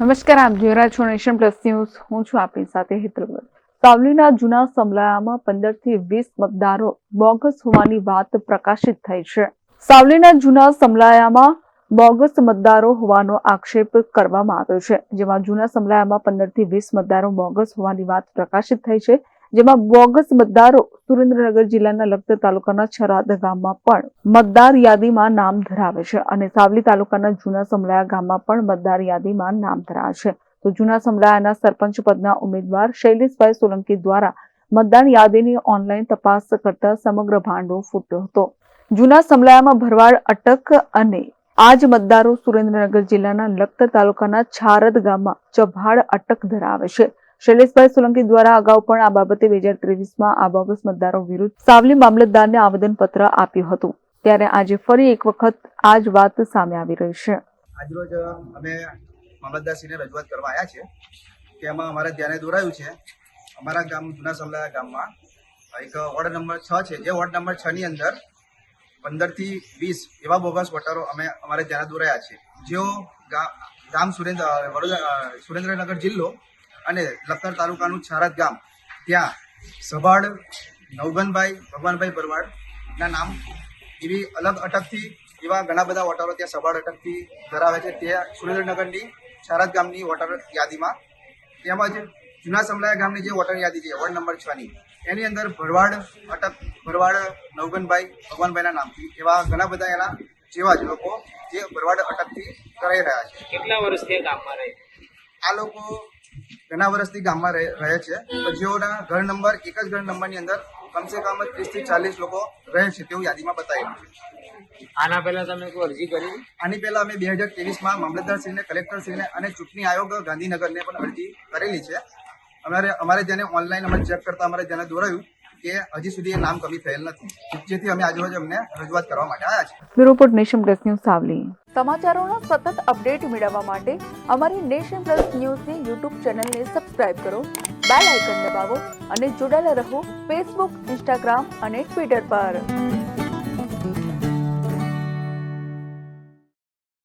નમસ્કાર, આપ જોઈ રહ્યા છો નેશન પ્લસ ન્યૂઝ. હું છું આપની સાથે હેતલગર સાવલીના જૂના સમલાયામાં પંદરથી વીસ મતદારો બોગસ હોવાની વાત પ્રકાશિત થઈ છે. સાવલીના જૂના સમલાયામાં બોગસ મતદારો હોવાનો આક્ષેપ કરવામાં આવ્યો છે. જેમાં જૂના સમલાયામાં પંદરથી વીસ મતદારો બોગસ હોવાની વાત પ્રકાશિત થઈ છે. જેમાં બોગસ મતદારો સુરેન્દ્રનગર જિલ્લાના લખતર તાલુકાના છરાદ ગામમાં પણ મતદાર યાદીમાં નામ ધરાવે છે અને સાવલી તાલુકાના જૂના સમલાયા ગામમાં પણ મતદાર યાદીમાં નામ ધરાવે છે. તો જૂના સમલાયાના સરપંચ પદના ઉમેદવાર શૈલેષભાઈ સોલંકી દ્વારા મતદાન યાદીની ઓનલાઈન તપાસ કરતા સમગ્ર ભાંડો ફૂટ્યો હતો. જૂના સમલાયામાં ભરવાડ, અટક અને આ જ મતદારો સુરેન્દ્રનગર જિલ્લાના લખતર તાલુકાના છારદ ગામમાં ચભાડ, અટક ધરાવે છે. શૈલેષભાઈ સોલંકી દ્વારા અગાઉ પણ આ બાબતે બે હજાર ત્રેવીસમાં આ બોગસ મતદારો વિરુદ્ધ સાવલી મામલતદારને આવેદનપત્ર આપ્યું હતું. ત્યારે આજે ફરી એક વખત આ જ વાત સામે આવી રહી છે. આજરોજ અમે મામલતદારશ્રીને રજૂઆત કરવા આવ્યા છે કે એમાં અમારે ધ્યાને દોરાયું છે. અમારા ગામ, જૂના સમલાયા ગામમાં એક વોર્ડ નંબર છ છે. જે વોર્ડ નંબર છ ની અંદર પંદરથી વીસ એવા બોગસ વોટરો અમે અમારે ધ્યાને દોરાયા છે. જેઓ ગામ સુરેન્દ્ર, વડોદરા સુરેન્દ્રનગર જિલ્લો અને લખતર તાલુકાનું છારદ ગામ. ત્યાં સભાડ નવગનભાઈ ભગવાનભાઈ ભરવાડના નામ એવી અલગ અટકથી એવા ઘણા બધા વોટરો ત્યાં સભાડ અટકથી ધરાવે છે. તે સુરેન્દ્રનગરની છારદ ગામની વોટર યાદીમાં. તેમજ જૂના સમલાયા ગામની જે વોટર યાદી છે વોર્ડ નંબર છ ની એની અંદર ભરવાડ અટક ભરવાડ નવગનભાઈ ભગવાનભાઈના નામથી એવા ઘણા બધા એના જેવા જ લોકો જે ભરવાડ અટકથી કરાઈ રહ્યા છે. કેટલા વર્ષથી ગામમાં રહે? આ લોકો ઘણા વર્ષથી ગામમાં રહે છે. તો જેઓના ઘર નંબર એક જ ઘર નંબરની અંદર કમસે કમ ત્રીસથી ચાલીસ લોકો રહે છે તેવું યાદીમાં બતાવેલું છે. આના પહેલા તમે કોઈ અરજી કરી? આની પહેલા અમે બે હજાર ત્રેવીસમાં મામલતદારશ્રીને કલેક્ટરશ્રીને અને ચૂંટણી આયોગ ગાંધીનગરને પણ અરજી કરેલી છે. અમારે અમારે જેને ઓનલાઈન અમે ચેક કરતા અમારે જેને દોરાયું કે હજી સુધી એ નામ કમી થયેલ નથી. જેથી અમે આજે અમને રજૂઆત કરવા માટે આવ્યા છે bureau report Nation Plus news Savli. સમાચારોના સતત અપડેટ મેળવવા માટે અમારી નેશન પ્લસ ન્યૂઝની યુટ્યુબ ચેનલને સબસ્ક્રાઇબ કરો બેલ આઇકન દબાવો અને જોડાયેલા રહો ફેસબુક ઇન્સ્ટાગ્રામ અને ટ્વિટર પર.